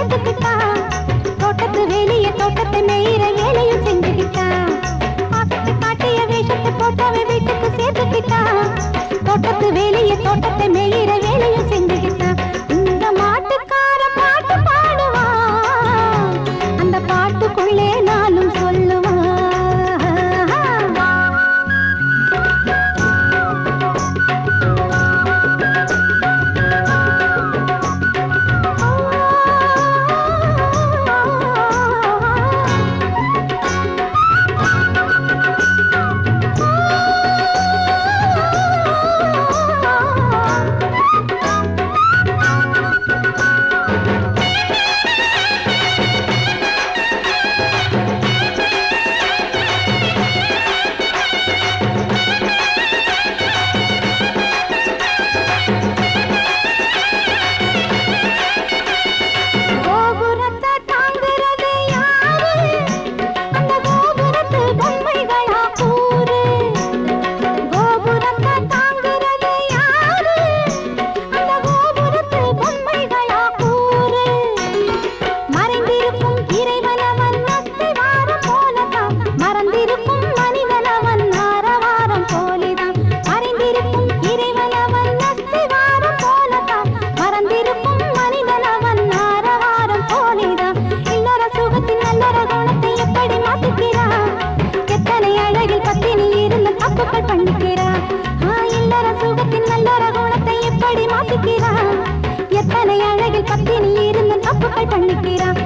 சேர்த்துக்கிட்டான் தோட்டத்து வேலைய தோட்டத்தை நெய்ற வேலையும் செஞ்சுக்கிட்டான் பாட்டத்தை காட்டிய வேஷத்தை போட்டவன் வீட்டுக்கு சேர்த்துக்கிட்டான் தோட்டத்து வேலைய தோட்டத்தை வேலையும் செஞ்சுக்கிட்டான் இந்த மாட்டுக்கார எப்படி மாத்திக்கிறான். எத்தனை அழகில் பத்தினி இருந்து தப்புகள் பண்ணிக்கிறான்.